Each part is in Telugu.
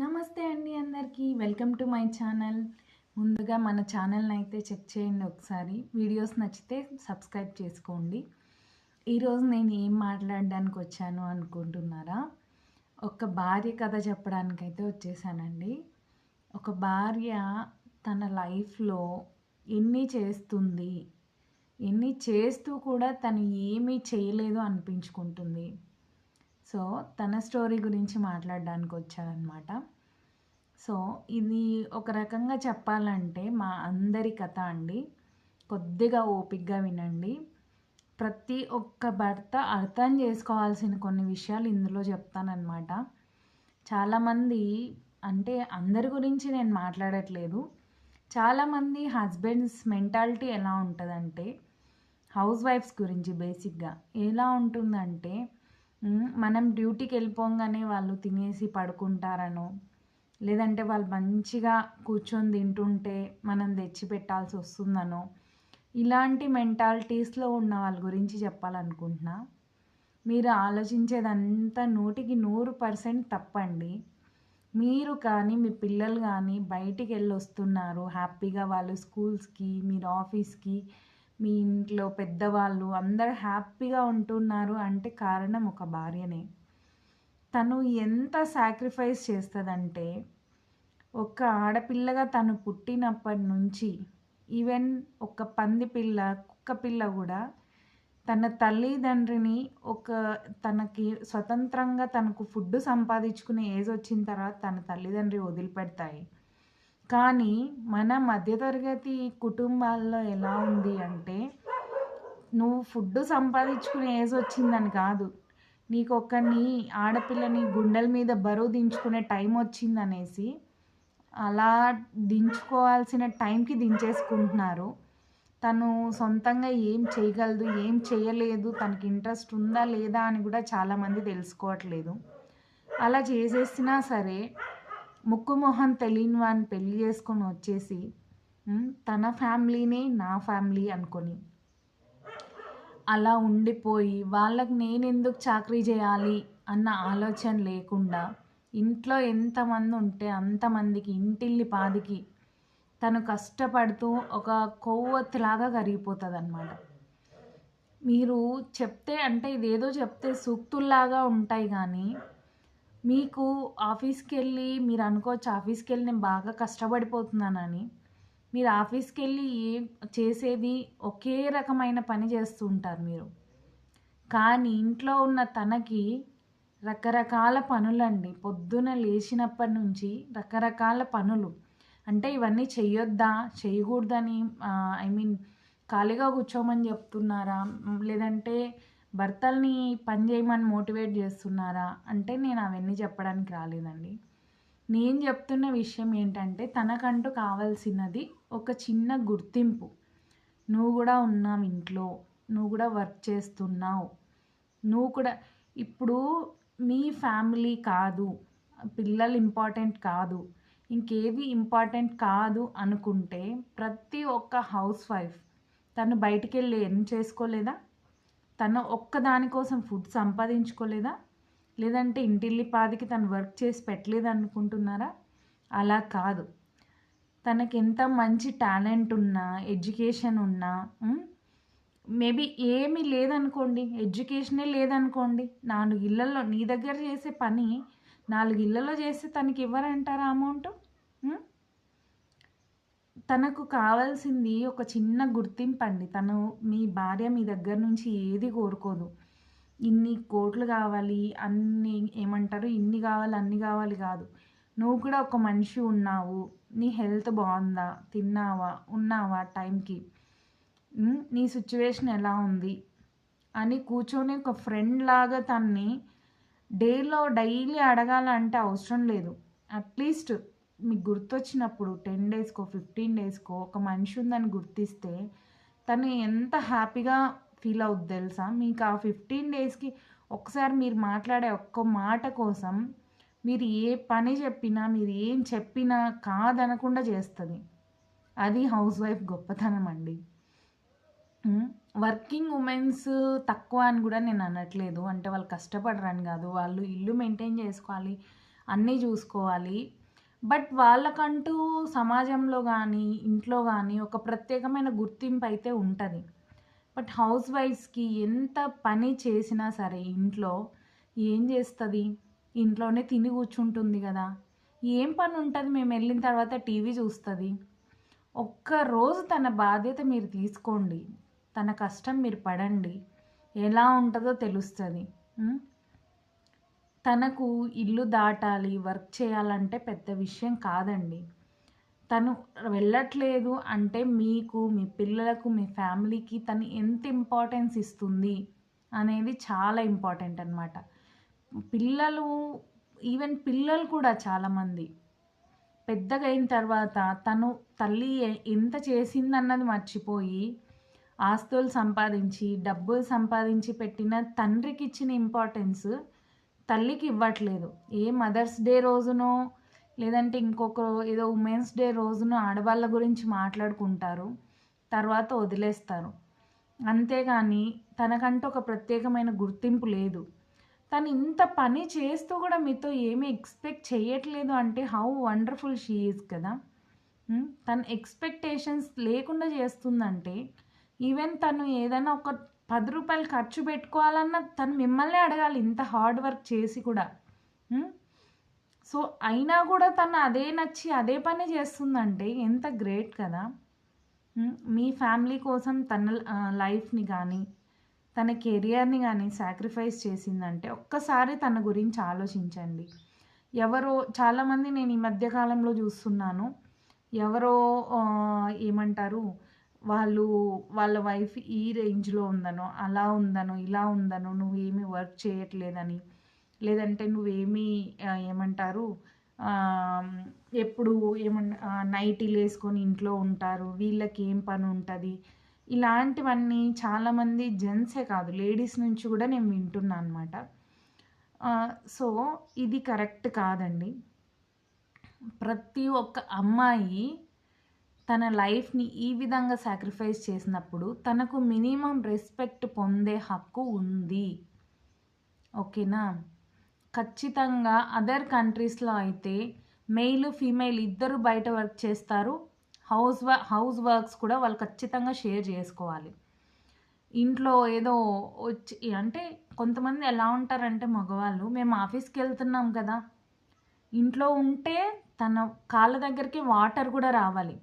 నమస్తే అండి అందరికీ. Welcome to my channel. ముందుగా మన ఛానల్ని అయితే చెక్ చేయండి ఒకసారి. వీడియోస్ నచ్చితే సబ్స్క్రైబ్ చేసుకోండి. ఈరోజు నేను ఏం మాట్లాడడానికి వచ్చాను అనుకుంటున్నారా? ఒక భార్య కథ చెప్పడానికైతే వచ్చేసానండి. ఒక భార్య తన లైఫ్లో ఎన్ని చేస్తుంది ఎన్ని చేస్తూ కూడా తను ఏమీ చేయలేదు అనిపించుకుంటుంది. సో తన స్టోరీ గురించి మాట్లాడడానికి వచ్చానమాట సో ఇది ఒక రకంగా చెప్పాలంటే మా అందరి కథ అండి. కొద్దిగా ఓపిక్గా వినండి. ప్రతి ఒక్క భర్త అర్థం చేసుకోవాల్సిన కొన్ని విషయాలు ఇందులో చెప్తానన్నమాట చాలామంది అంటే అందరి గురించి నేను మాట్లాడట్లేదు. చాలామంది హస్బెండ్స్ మెంటాలిటీ ఎలా ఉంటుందంటే హౌస్ వైఫ్స్ గురించి బేసిక్గా ఎలా ఉంటుందంటే మనం డ్యూటీకి వెళ్ళిపోగానే వాళ్ళు తినేసి పడుకుంటారనో లేదంటే వాళ్ళు మంచిగా కూర్చొని తింటుంటే మనం తెచ్చి పెట్టాల్సి వస్తుందనో ఇలాంటి మెంటాలిటీస్లో ఉన్న వాళ్ళ గురించి చెప్పాలనుకుంటున్నా. మీరు ఆలోచించేదంతా నూటికి నూరు పర్సెంట్ తప్పండి. మీరు కానీ మీ పిల్లలు కానీ బయటికి వెళ్ళి వస్తున్నారు హ్యాపీగా వాళ్ళు స్కూల్స్కి మీరు ఆఫీస్కి మీ ఇంట్లో పెద్దవాళ్ళు అందరు హ్యాపీగా ఉంటున్నారు అంటే కారణం ఒక భార్యనే. తను ఎంత సాక్రిఫైస్ చేస్తుందంటే ఒక ఆడపిల్లగా తను పుట్టినప్పటి నుంచి ఈవెన్ ఒక పంది పిల్ల కుక్క పిల్ల కూడా తన తల్లిదండ్రిని ఒక తనకి స్వతంత్రంగా తనకు ఫుడ్ సంపాదించుకునే ఏజ్ వచ్చిన తర్వాత తన తల్లిదండ్రి వదిలిపెడతాయి. కానీ మన మధ్యతరగతి కుటుంబాల్లో ఎలా ఉంది అంటే నువ్వు ఫుడ్ సంపాదించుకునే ఏజ్ వచ్చిందని కాదు. నీకు ఒకరిని ఆడపిల్లని గుండెల మీద బరువు దించుకునే టైం వచ్చిందనేసి అలా దించుకోవాల్సిన టైంకి దించేసుకుంటున్నారు. తను సొంతంగా ఏం చేయగలదు ఏం చేయలేదు తనకి ఇంట్రెస్ట్ ఉందా లేదా అని కూడా చాలామంది తెలుసుకోవట్లేదు. అలా చేసేసినా సరే ముక్కు మొహం తెలియని వాడిని పెళ్ళి చేసుకొని వచ్చేసి తన ఫ్యామిలీనే నా ఫ్యామిలీ అనుకొని అలా ఉండిపోయి వాళ్ళకి నేను ఎందుకు చాకరీ చేయాలి అన్న ఆలోచన లేకుండా ఇంట్లో ఎంతమంది ఉంటే అంతమందికి ఇంటిల్లి పాదికి తను కష్టపడుతూ ఒక కొవ్వొత్తిలాగా కరిగిపోతుంది అనమాట మీరు చెప్తే అంటే ఇదేదో చెప్తే సూక్తుల్లాగా ఉంటాయి కానీ మీకు ఆఫీస్కి వెళ్ళి మీరు అనుకోవచ్చు ఆఫీస్కి వెళ్ళి నేను బాగా కష్టపడిపోతున్నానని మీరు ఆఫీస్కి వెళ్ళి చేసేది ఒకే రకమైన పని చేస్తూ ఉంటారు మీరు. కానీ ఇంట్లో ఉన్న తనకి రకరకాల పనులండి. పొద్దున లేచినప్పటి నుంచి రకరకాల పనులు. అంటే ఇవన్నీ చెయ్యొద్దా? చేయకూడదని ఐ మీన్ ఖాళీగా కూర్చోమని చెప్తున్నారా? లేదంటే భర్తల్ని పని చేయమని మోటివేట్ చేస్తున్నారా? అంటే నేను అవన్నీ చెప్పడానికి రాలేదండి. నేను చెప్తున్న విషయం ఏంటంటే తనకంటూ కావాల్సినది ఒక చిన్న గుర్తింపు. నువ్వు కూడా ఉన్నావు ఇంట్లో. నువ్వు కూడా వర్క్ చేస్తున్నావు. నువ్వు కూడా ఇప్పుడు మీ ఫ్యామిలీ కాదు. పిల్లలు ఇంపార్టెంట్ కాదు. ఇంకేది ఇంపార్టెంట్ కాదు అనుకుంటే ప్రతి ఒక్క హౌస్ వైఫ్ తను బయటికి వెళ్ళి ఏం చేసుకోలేదా? తను ఒక్క దానికోసం ఫుడ్ సంపాదించుకోలేదా? లేదంటే ఇంటిల్లి పాదికి తను వర్క్ చేసి పెట్టలేదు అనుకుంటున్నారా అలా కాదు. తనకి ఎంత మంచి టాలెంట్ ఉన్నా ఎడ్యుకేషన్ ఉన్నా మేబీ ఏమీ లేదనుకోండి. ఎడ్యుకేషనే లేదనుకోండి. నాలుగు ఇళ్ళల్లో నీ దగ్గర చేసే పని నాలుగు ఇళ్ళల్లో చేస్తే తనకి ఇవ్వరంటారా అమౌంట్? తనకు కావాల్సింది ఒక చిన్న గుర్తింపు అండి తను మీ భార్య మీ దగ్గర నుంచి ఏది కోరుకోదు. ఇన్ని కోట్లు కావాలి అన్ని ఏమంటారు? ఇన్ని కావాలి అన్ని కావాలి కాదు. నువ్వు కూడా ఒక మనిషి ఉన్నావు. నీ హెల్త్ బాగుందా? తిన్నావా? ఉన్నావా టైంకి? నీ సిచ్యువేషన్ ఎలా ఉంది? అని కూర్చొని ఒక ఫ్రెండ్ లాగా తన్ని డేలో డైలీ అడగాలంటే అవసరం లేదు. అట్లీస్ట్ మీకు గుర్తొచ్చినప్పుడు టెన్ డేస్కో ఫిఫ్టీన్ డేస్కో ఒక మనిషి ఉందని గుర్తిస్తే తను ఎంత హ్యాపీగా ఫీల్ అవుద్ది తెలుసా? మీకు ఆ ఫిఫ్టీన్ డేస్కి ఒకసారి మీరు మాట్లాడే ఒక్క మాట కోసం మీరు ఏ పని చెప్పినా మీరు ఏం చెప్పినా కాదనకుండా చేస్తుంది. అది హౌస్ వైఫ్ గొప్పతనం అండి. వర్కింగ్ ఉమెన్స్ తక్కువ అని కూడా నేను అనట్లేదు. అంటే వాళ్ళు కష్టపడరని కాదు. వాళ్ళు ఇల్లు మెయింటైన్ చేసుకోవాలి అన్నీ చూసుకోవాలి. బట్ వాళ్ళకంటూ సమాజంలో కానీ ఇంట్లో కానీ ఒక ప్రత్యేకమైన గుర్తింపు అయితే ఉంటుంది. బట్ హౌస్ వైఫ్స్కి ఎంత పని చేసినా సరే ఇంట్లో ఏం చేస్తుంది? ఇంట్లోనే తిని కూర్చుంటుంది కదా. ఏం పని ఉంటుంది మేము వెళ్ళిన తర్వాత టీవీ చూస్తుంది. ఒక్కరోజు తన బాధ్యత మీరు తీసుకోండి. తన కష్టం మీరు పడండి. ఎలా ఉంటుందో తెలుస్తుంది. తనకు ఇల్లు దాటాలి వర్క్ చేయాలంటే పెద్ద విషయం కాదండి. తను వెళ్ళట్లేదు అంటే మీకు మీ పిల్లలకు మీ ఫ్యామిలీకి తను ఎంత ఇంపార్టెన్స్ ఇస్తుంది అనేది చాలా ఇంపార్టెంట్ అనమాట పిల్లలు ఈవెన్ పిల్లలు కూడా చాలామంది పెద్దగా అయిన తర్వాత తను తల్లి ఎంత చేసిందన్నది మర్చిపోయి ఆస్తులు సంపాదించి డబ్బులు సంపాదించి పెట్టిన తండ్రికి ఇచ్చిన ఇంపార్టెన్స్ తల్లికి ఇవ్వట్లేదు. ఏ మదర్స్ డే రోజునో లేదంటే ఇంకొక ఏదో ఉమెన్స్ డే రోజున ఆడవాళ్ళ గురించి మాట్లాడుకుంటారు. తర్వాత వదిలేస్తారు. అంతేగాని తనకంటూ ఒక ప్రత్యేకమైన గుర్తింపు లేదు. తను ఇంత పని చేస్తూ కూడా మీతో ఏమీ ఎక్స్పెక్ట్ చేయట్లేదు అంటే హౌ వండర్ఫుల్ షీ ఈజ్ కదా. తన ఎక్స్పెక్టేషన్స్ లేకుండా చేస్తుందంటే ఈవెన్ తను ఏదైనా ఒక పది రూపాయలు ఖర్చు పెట్టుకోవాలన్నా తను మిమ్మల్ని అడగాలి ఇంత హార్డ్ వర్క్ చేసి కూడా. సో అయినా కూడా తను అదే నచ్చి అదే పని చేస్తుందంటే ఎంత గ్రేట్ కదా. మీ ఫ్యామిలీ కోసం తన లైఫ్ని కానీ తన కెరియర్ని కానీ సాక్రిఫైస్ చేసిందంటే ఒక్కసారి తన గురించి ఆలోచించండి. ఎవరో చాలామంది నేను ఈ మధ్యకాలంలో చూస్తున్నాను. ఎవరో ఏమంటారు? వాళ్ళు వాళ్ళ వైఫ్ ఈ రేంజ్లో ఉందనో అలా ఉందనో ఇలా ఉందనో నువ్వు ఏమీ వర్క్ చేయట్లేదని లేదంటే నువ్వేమీ ఏమంటారు ఎప్పుడు ఏమన్నా నైటీలు వేసుకొని ఇంట్లో ఉంటారు వీళ్ళకి ఏం పని ఉంటుంది? ఇలాంటివన్నీ చాలామంది జెంట్సే కాదు లేడీస్ నుంచి కూడా నేను వింటున్నా అనమాట సో ఇది కరెక్ట్ కాదండి. ప్రతి ఒక్క అమ్మాయి తన లైఫ్ని ఈ విధంగా సాక్రిఫైస్ చేసినప్పుడు తనకు మినిమం రెస్పెక్ట్ పొందే హక్కు ఉంది. ఓకేనా? ఖచ్చితంగా అదర్ కంట్రీస్లో అయితే మెయిల్ ఫీమేల్ ఇద్దరు బయట వర్క్ చేస్తారు. హౌస్ వ హౌస్ వర్క్స్ కూడా వాళ్ళు ఖచ్చితంగా షేర్ చేసుకోవాలి. ఇంట్లో ఏదో వచ్చి అంటే కొంతమంది ఎలా ఉంటారంటే మగవాళ్ళు మేము ఆఫీస్కి వెళ్తున్నాం కదా. ఇంట్లో ఉంటే తన కాళ్ళ దగ్గరికి వాటర్ కూడా రావాలి.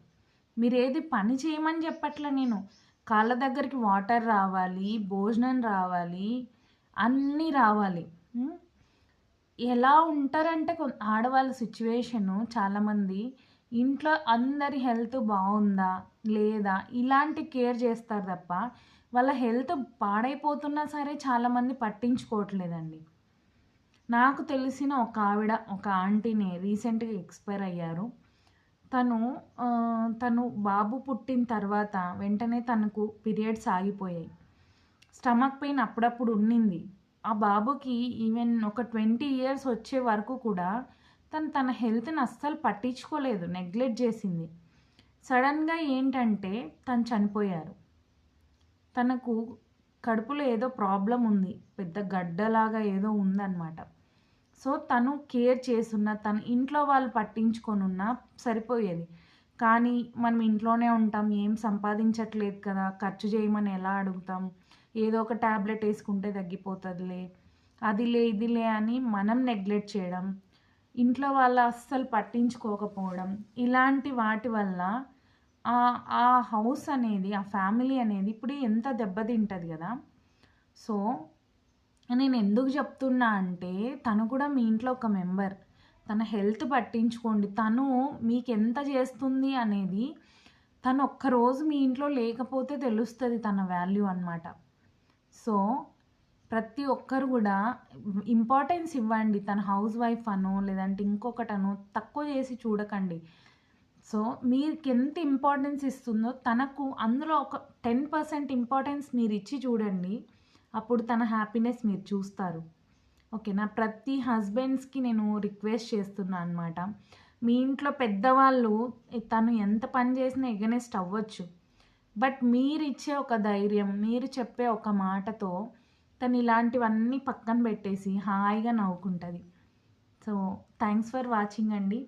మీరేది పని చేయమని చెప్పట్లే నేను. కాళ్ళ దగ్గరికి వాటర్ రావాలి భోజనం రావాలి అన్నీ రావాలి. ఎలా ఉంటారంటే కొ- ఆడవాళ్ళ సిచ్యువేషను చాలామంది ఇంట్లో అందరి హెల్త్ బాగుందా లేదా ఇలాంటి కేర్ చేస్తారు తప్ప వాళ్ళ హెల్త్ పాడైపోతున్నా సరే చాలామంది పట్టించుకోవట్లేదండి. నాకు తెలిసిన ఒక ఆవిడ ఒక ఆంటీని రీసెంట్గా ఎక్స్పైర్ అయ్యారు. తను తను బాబు పుట్టిన తర్వాత వెంటనే తనకు పీరియడ్స్ ఆగిపోయాయి. స్టమక్ పెయిన్ అప్పుడప్పుడు ఉండింది ఆ బాబుకి ఈవెన్ ఒక ట్వంటీ ఇయర్స్ వచ్చే వరకు కూడా తను తన హెల్త్ని అస్సలు పట్టించుకోలేదు నెగ్లెక్ట్ చేసింది. సడన్గా ఏంటంటే తను చనిపోయారు. తనకు కడుపులో ఏదో ప్రాబ్లం ఉంది పెద్ద గడ్డలాగా ఏదో ఉందన్నమాట. సో తను కేర్ చేసున్న తను ఇంట్లో వాళ్ళు పట్టించుకొనున్నా సరిపోయేది. కానీ మనం ఇంట్లోనే ఉంటాం ఏం సంపాదించట్లేదు కదా ఖర్చు చేయమని ఎలా అడుగుతాం? ఏదో ఒక ట్యాబ్లెట్ వేసుకుంటే తగ్గిపోతుందిలే అదిలే ఇదిలే అని మనం నెగ్లెక్ట్ చేయడం ఇంట్లో వాళ్ళు అస్సలు పట్టించుకోకపోవడం ఇలాంటి వాటి వల్ల ఆ ఆ హౌస్ అనేది ఆ ఫ్యామిలీ అనేది ఇప్పుడు ఎంత దెబ్బతింటుంది కదా. సో నేను ఎందుకు చెప్తున్నా అంటే తను కూడా మీ ఇంట్లో ఒక మెంబర్. తన హెల్త్ పట్టించుకోండి. తను మీకు ఎంత చేస్తుంది అనేది తను ఒక్కరోజు మీ ఇంట్లో లేకపోతే తెలుస్తుంది తన వాల్యూ అనమాట సో ప్రతి ఒక్కరు కూడా ఇంపార్టెన్స్ ఇవ్వండి. తన హౌస్ వైఫ్ అనో లేదంటే ఇంకొకటనో తక్కువ చేసి చూడకండి. సో మీకు ఎంత ఇంపార్టెన్స్ ఇస్తుందో తనకు అందులో ఒక టెన్ పర్సెంట్ ఇంపార్టెన్స్ మీరు ఇచ్చి చూడండి. అప్పుడు తన హ్యాపీనెస్ మీరు చూస్తారు. ఓకే నా ప్రతి హస్బెండ్స్కి నేను రిక్వెస్ట్ చేస్తున్నా అనమాట మీ ఇంట్లో పెద్దవాళ్ళు తను ఎంత పని చేసినా ఎగనెస్ట్ అవ్వచ్చు. బట్ మీరు ఇచ్చే ఒక ధైర్యం మీరు చెప్పే ఒక మాటతో తను ఇలాంటివన్నీ పక్కన పెట్టేసి హాయిగా నవ్వుకుంటుంది. సో థ్యాంక్స్ ఫర్ వాచింగ్ అండి.